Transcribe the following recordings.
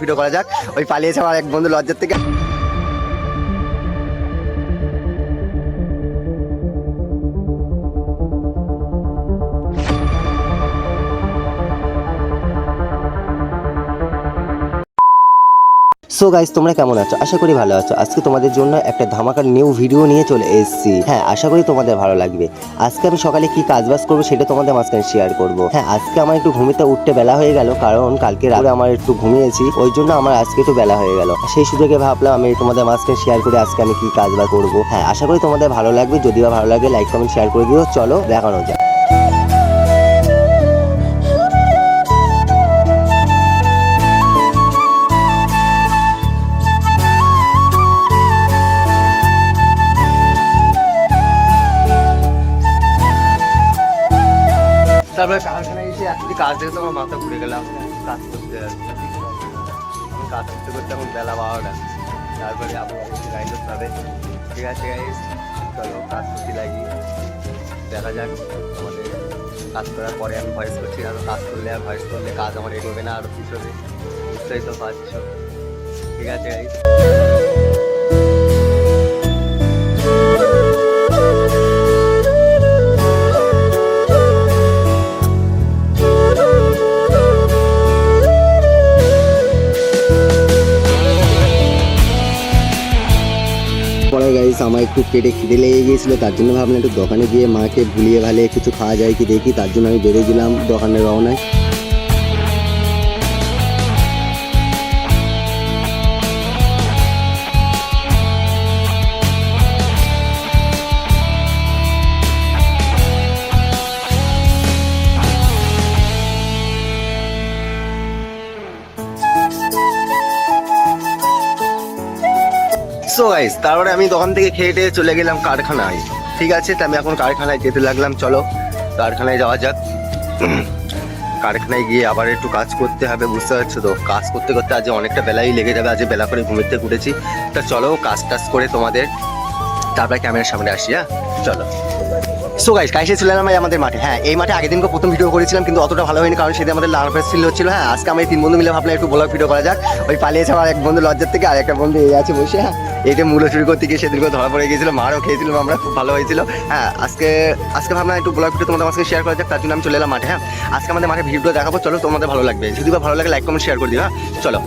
Video করা যাক। ওই পালিয়েছে আমার এক বন্ধু লজ্জার থেকে। সো গাইস তোমরা কেমন আছো? আশা করি ভালো আছো। আজকে তোমাদের জন্য একটা ধামাকার নিউ ভিডিও নিয়ে চলে এসেছি। হ্যাঁ আশা করি তোমাদের ভালো লাগবে। আজকে আমি সকালে কি কাজ বাজ করব সেটা তোমাদের মাঝখানে শেয়ার করব। হ্যাঁ আজকে আমার একটু ঘুমিতে উঠতে বেলা হয়ে গেল, কারণ কালকে রাতে আমার একটু ঘুমিয়েছি, ওই জন্য আমার আজকে একটু বেলা হয়ে গেল। সেই সুযোগে ভাবলাম আমি তোমাদের মাঝখানে শেয়ার করে আজকে আমি কি কাজ বাজ করব। হ্যাঁ আশা করি তোমাদের ভালো লাগবে। যদি বা ভালো লাগে লাইক কমেন্ট শেয়ার করে দিও। চলো, দেখানো যাক। তারপরে কারখানায় এসে একটি কাজ দেখে তো আমার মাথা ঘুরে গেলাম। কাজ করতে আমি কাজ করতে করতে এখন বেলা বারোটা। তারপরে আবার গাড়ি করতে হবে ঠিক আছে চলো কাজ করতে লাগি। দেখা যাক আমাদের কাজ করার পরে আমি ভয়েস করছি আর কাজ করলে আর ভয়েস করলে কাজ আমার এগোবে না আরও পিছবে বুঝতেই তো পারছ। ঠিক আছে গাইস আমার একটু পেটে খিদে লেগে গিয়েছিল, তার জন্য ভাবলাম একটু দোকানে গিয়ে মাকে ভুলিয়ে ভালে কিছু খাওয়া যায় কি দেখি, তার জন্য আমি বেরিয়ে গেলাম দোকানে রওনায়। সো গাইস তারপরে আমি দোকান থেকে খেয়ে টেয়ে চলে গেলাম কারখানায়। ঠিক আছে, তা আমি এখন কারখানায় যেতে লাগলাম, চলো। কারখানায় যাওয়া যাক। কারখানায় গিয়ে আবার একটু কাজ করতে হবে, বুঝতে পারছ তো? কাজ করতে করতে আজ অনেকটা বেলাই লেগে যাবে আজ বেলা করে ঘুমের ঘুরেছি তা চলো, কাজ টাজ করে তোমাদের, তারপরে ক্যামেরার সামনে আসি হ্যাঁ? চলো। সো গাইস কাইসে ছিলাম আমি আমাদের মাঠে। হ্যাঁ এই মাঠে আগের দিনকে প্রথম ভিডিও করেছিলাম, কিন্তু অতটা ভালো হয়নি, কারণ সেদিন আমাদের ফেস ছিল হচ্ছিল হ্যাঁ আজকে আমি তিন বন্ধু মিলে ভাবলাম একটু ব্লগ ভিডিও করা যাক। ওই পালিয়েছে আমার এক বন্ধু লজ্জার থেকে আর একটা বন্ধু এই আছে বসে হ্যাঁ এইটা মূল্য চুরি করতে গিয়ে সেদিনকে ধরা পড়ে গিয়েছিল, মারও খেয়েছিলাম আমরা, খুব ভালো হয়েছিল। হ্যাঁ আজকে আজকে ভাবলাম একটু ব্লগ ভিডিও তোমাদের আমাকে শেয়ার করা যাক, তার জন্য আমি চলে এলাম মাঠে হ্যাঁ। আজকে আমাদের মাঠে ভিডিও দেখাবো, চলো তোমাদের ভালো লাগবে। যদি ভালো লাগে লাইক কমেন্ট শেয়ার করে দিও হ্যাঁ চলো।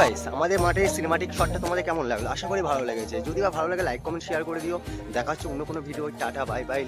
গাইস আমাদের মাঠে সিনেমাটিক শটটা তোমাদের কেমন লাগল? আশা করি ভালো লেগেছে। যদি বা ভালো লাগে লাইক কমেন্ট শেয়ার করে দিও। দেখা হচ্ছে অন্য কোনো ভিডিও টাটা বাই বাই